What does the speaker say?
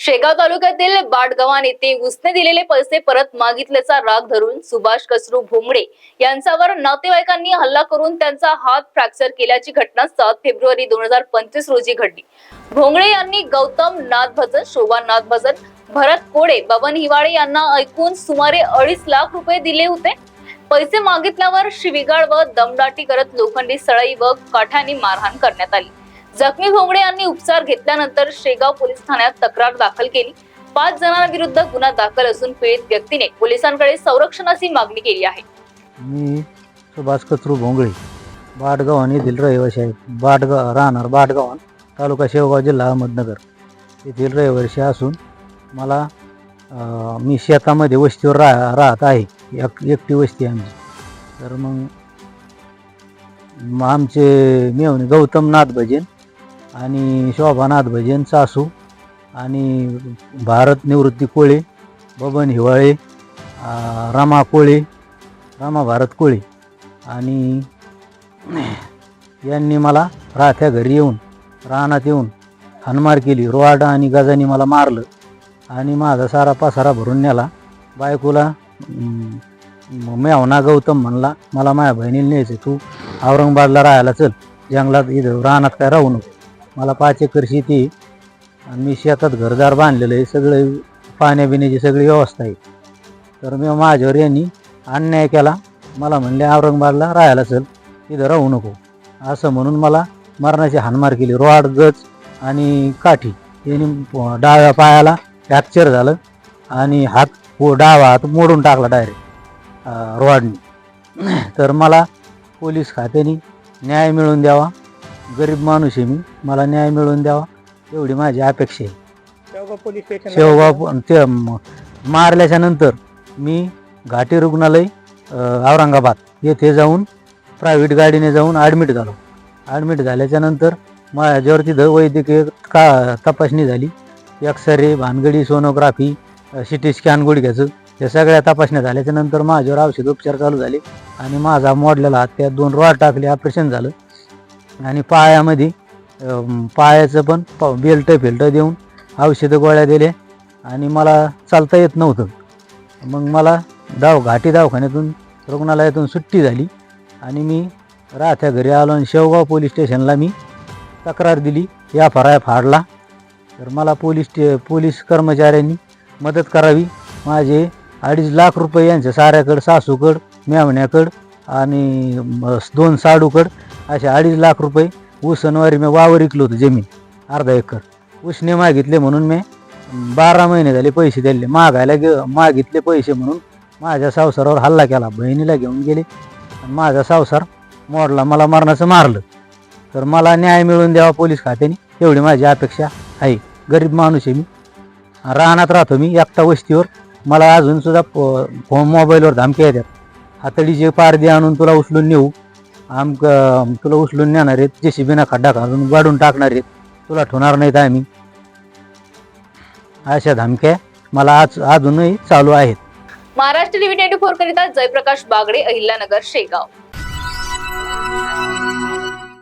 शेगाव तालुक्यातील बाटगव्हाण येथे उसने दिलेले पैसे परत मागितल्याचा राग धरून सुभाष कसरू भोंगडे यांच्यावर नातेवाईकांनी हल्ला करून त्यांचा हात फ्रॅक्चर केल्याची घटना सात फेब्रुवारी दोन हजार पंचवीस रोजी घडली. भोंगडे यांनी गौतम नाथ भजन शोभा नाथ भजन भरत कोडे बबन हिवाळे यांना ऐकून सुमारे अडीच लाख रुपये दिले होते. पैसे मागितल्यावर शिविगाळ व दमदाटी करत लोखंडी सळई व काठ्याने मारहाण करण्यात आली. जखमी भोंगडे यांनी उपचार घेतल्यानंतर शेगाव पोलीस ठाण्यात तक्रार दाखल केली. पाच जणांविरुद्ध गुन्हा दाखल असून पीडित व्यक्तीने पोलिसांकडे संरक्षणाची मागणी केली आहे. मी सुभाष कचरू भोंगळे बाटगावन येथील रहिवासी आहे. बाटगाव राहणार बाटगावन तालुका शेवगाव जिल्हा अहमदनगर. येथील रहिवासी असून मला अं, मी शेतामध्ये वस्तीवर राह राहत आहे. एक एकटी वस्ती आहे आमची. तर मग मग आमचे मेवणे गौतम नाथ भजन आणि शोभानाथ भजन सासू आणि भारत निवृत्ती कोळे बबन हिवाळे रामा रमा कोळे रामा भारत कोळी. आणि यांनी मला राहत्या घरी येऊन रानात येऊन हानमार केली. रोहाडा आणि गजानी मला मारलं आणि माझा सारा पसारा भरून नेला. बायकोला म्यावना मेवना गौतम म्हणला मला माझ्या बहिणीला न्यायचं तू औरंगाबादला राहायला चल. जंगलात इथं रानात काय राहू नको. मला पाच एकर शेती आणि मी शेतात घरदार बांधलेलं आहे. सगळं पाण्याबिण्याची सगळी व्यवस्था आहे. तर मी माझ्यावर यांनी अन्याय केला. मला म्हणले औरंगाबादला राहायला चल. तिथं राहू नको. असं म्हणून मला मरणाची हानमार केली. रॉड गच आणि काठी. यांनी डाव्या पायाला फ्रॅक्चर झालं आणि हात पो डावा हात मोडून टाकला डायरेक्ट रॉडनी तर मला पोलीस खात्याने न्याय मिळवून द्यावा. गरीब माणूस आहे मी. मला न्याय मिळवून द्यावा. एवढी माझी अपेक्षा आहे. शेवगाव पोलीस स्टेशन शेवगाव ते म- मारल्याच्या नंतर मी घाटी रुग्णालय अ, औरंगाबाद येथे जाऊन प्रायव्हेट गाडीने जाऊन ॲडमिट झालो. ॲडमिट झाल्याच्यानंतर माझ्यावर तिथं वैद्यकीय का तपासणी झाली. एक्सरे भानगडी सोनोग्राफी सी टी स्कॅन गुडघ्याचं या सगळ्या तपासण्या झाल्याच्यानंतर माझ्यावर औषध उपचार चालू झाले. आणि माझा मोडलेला हात त्यात दोन रॉड टाकले ऑपरेशन झालं. आणि पायामध्ये पायाचं पण प बेल्ट फिल्ट देऊन औषधं गोळ्या दिल्या आणि मला चालता येत नव्हतं. मग मला दाव घाटी दवाखान्यातून रुग्णालयातून सुट्टी झाली आणि मी राहत्या घरी आलो आणि शेवगाव पोलीस स्टेशनला मी तक्रार दिली या फराय फाडला. तर मला पोलीस स्टे पोलीस कर्मचाऱ्यांनी मदत करावी. माझे अडीच लाख रुपये यांच्या साऱ्याकडं सासूकड मेवण्याकड आणि दोन साडूकड असे अडीच लाख रुपये ऊसनवारी मी वावर विकलो होतो जमीन अर्धा एकर. उसने मागितले म्हणून मी बारा महिने झाले पैसे दिले. मागायला गे मागितले पैसे म्हणून माझ्या संसारावर हल्ला केला. बहिणीला घेऊन गेले आणि माझा संसार मोडला मला मरणाचं मारलं. तर मला न्याय मिळवून द्यावा पोलीस खात्याने. एवढी माझी अपेक्षा आहे. गरीब माणूस आहे मी. रानात राहतो मी एकटा वस्तीवर. मला अजूनसुद्धा फोन मोबाईलवर धमक्या येतात. हातडीचे पारदे आणून तुला उचलून नेऊ. आमक तुला उचलून नेणार आहेत जे शिबीना खड्डा घालून वाढून टाकणार आहेत. तुला ठेवणार नाहीत आम्ही. अशा धमक्या मला आज अजूनही चालू आहेत. महाराष्ट्र टीव्ही ट्वेंटी फोर करिता जयप्रकाश बागडे अहिल्यानगर शेगाव.